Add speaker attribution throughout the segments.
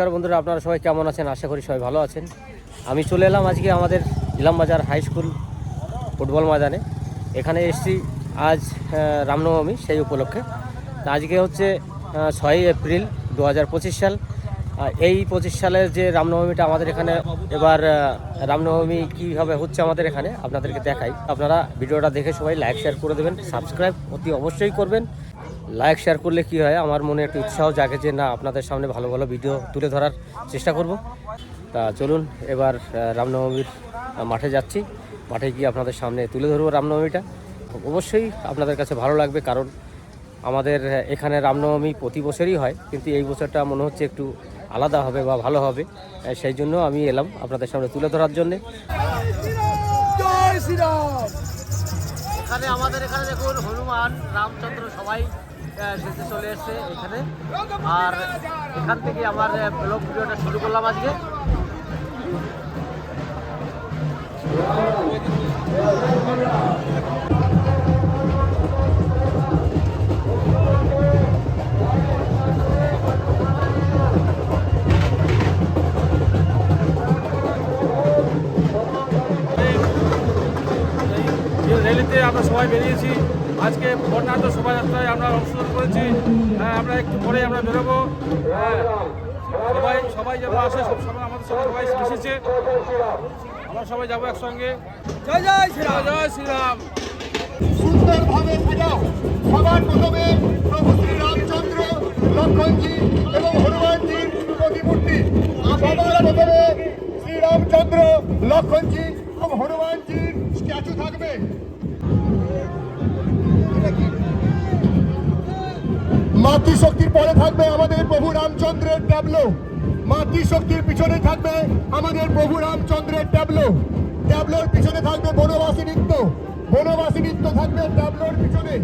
Speaker 1: নমস্কার বন্ধুরা, আপনারা সবাই কেমন আছেন? আশা করি সবাই ভালো আছেন। আমি চলে এলাম আজকে আমাদের ইলামবাজার হাই স্কুল ফুটবল ময়দানে। এখানে এসেছি আজ রামনবমী সেই উপলক্ষে। আজকে হচ্ছে ছয়ই এপ্রিল দু হাজার পঁচিশ সাল। এই পঁচিশ সালের যে রামনবমীটা আমাদের এখানে, এবার রামনবমী কীভাবে হচ্ছে আমাদের এখানে, আপনাদেরকে দেখাই। আপনারা ভিডিওটা দেখে সবাই লাইক শেয়ার করে দেবেন সাবস্ক্রাইব অতি অবশ্যই করবেন। লাইক শেয়ার করলে কি হয়? আমার মনে একটু উৎসাহ জাগে যে না আপনাদের সামনে ভালো ভালো ভিডিও তুলে ধরার চেষ্টা করব। তা চলুন এবার রামনবমীর মাঠে যাচ্ছি। মাঠে গিয়ে আপনাদের সামনে তুলে ধরবো রামনবমীটা। অবশ্যই আপনাদের কাছে ভালো লাগবে কারণ আমাদের এখানে রামনবমী প্রতি বছরই হয় কিন্তু এই বছরটা মনে হচ্ছে একটু আলাদা হবে বা ভালো হবে। সেই জন্য আমি এলাম আপনাদের সামনে তুলে ধরার জন্যে। এখানে আমাদের এখানে দেখুন হনুমান রামচন্দ্র সবাই সেতে চলে এসছে এখানে। আর এখান থেকে আমার ব্লগ ভিডিওটা শুরু করলাম আজকে।
Speaker 2: আমরা সবাই বেরিয়েছি। আজকে বর্ণাঢ্য শোভাযাত্রায় আমরা অংশগ্রহণ করেছি। হ্যাঁ আমরা একটু পরে আমরা বেরোবো। হ্যাঁ সবাই সবাই যেন আসে সব সময় আমাদের সঙ্গে সবাই মিশেছে। আমরা সবাই যাব একসঙ্গে। জয় জয় শ্রীরাম জয় শ্রীরাম
Speaker 3: সুন্দরভাবে সাজাও। সবার প্রথমে প্রভু শ্রীরামচন্দ্র লক্ষণজি এবং হনুমানজির প্রতিমূর্তি। সবার প্রথমে শ্রীরামচন্দ্র লক্ষণজি এবং হনুমানজির স্ট্যাচু থাকবে। মাতৃশক্তির পরে থাকবে আমাদের প্রভু রামচন্দ্রের ট্যাবলো। মাতৃশক্তির পিছনে থাকবে আমাদের প্রভু রামচন্দ্রের ট্যাবলো। ট্যাবলোর পিছনে থাকবে বনবাসী নৃত্য। বনবাসী নৃত্য থাকবে ট্যাবলোর পিছনে।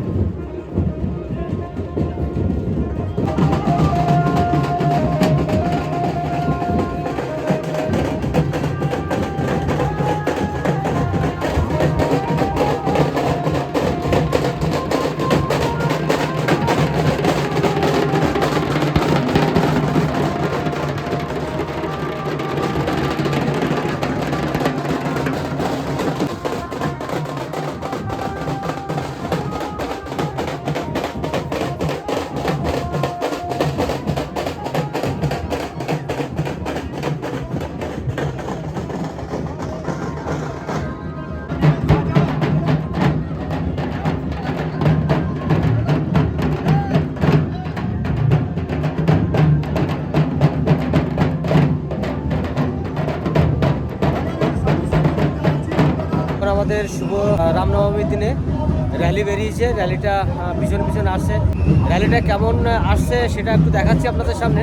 Speaker 1: আমাদের শুভ রামনবমীর দিনে র্যালি বেরিয়েছে। র্যালিটা ভীষণ পিছনে আসছে। র্যালিটা কেমন আসছে সেটা একটু দেখাচ্ছি আপনাদের সামনে।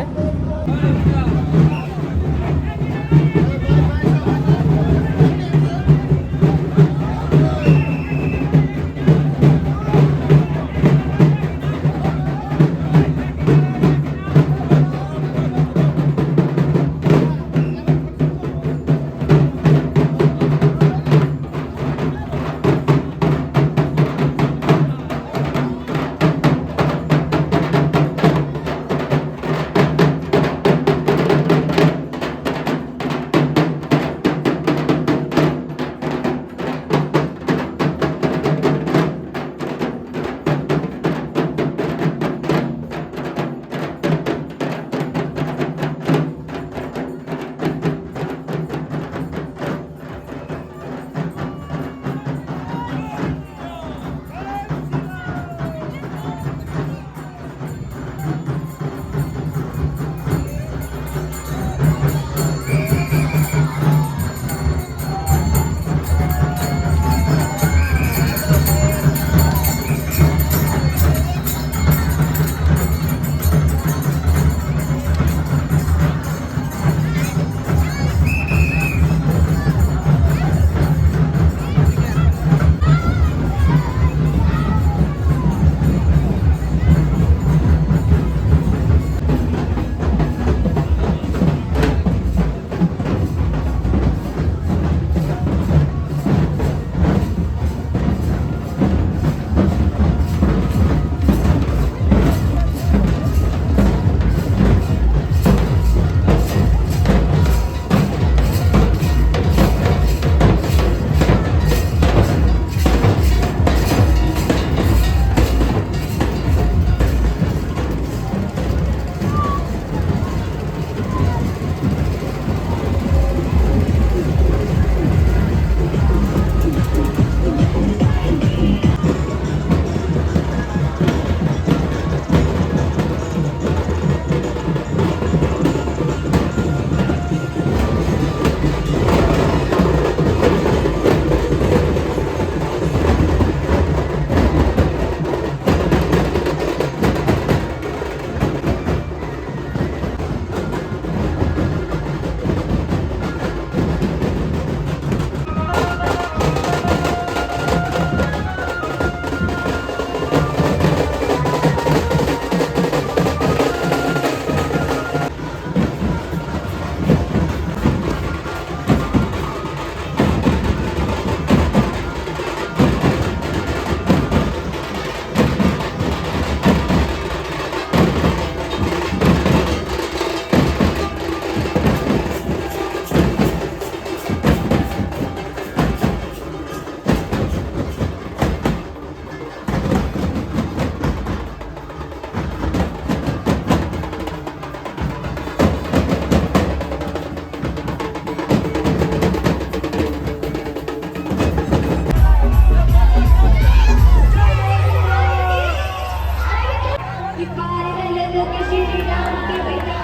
Speaker 1: Ikaw ay lalaki si Dinang Kibita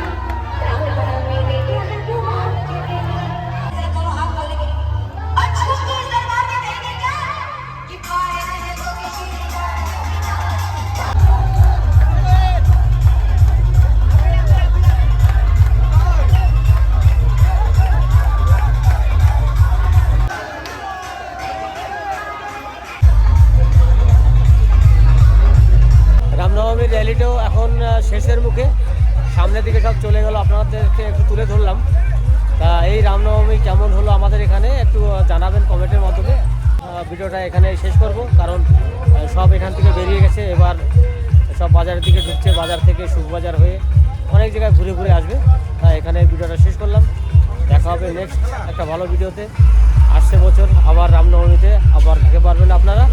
Speaker 1: Tawag kami ni Kaya র্যালিটাও এখন শেষের মুখে। সামনের দিকে সব চলে গেল, আপনাদেরকে একটু তুলে ধরলাম। তা এই রামনবমী কেমন হলো আমাদের এখানে? একটু জানাবেন কমেন্টের মাধ্যমে। ভিডিওটা এখানে শেষ করব, কারণ সব এখান থেকে বেরিয়ে গেছে। এবার সব বাজারের দিকে ঢুকছে, বাজার থেকে সুখবাজার হয়ে অনেক জায়গায় ঘুরে ঘুরে আসবে। তাই এখানে ভিডিওটা শেষ করলাম। দেখা হবে নেক্সট একটা ভালো ভিডিওতে। আসছে বছর, আবার রামনবমীতে, আবার দেখতে পারবেন আপনারা।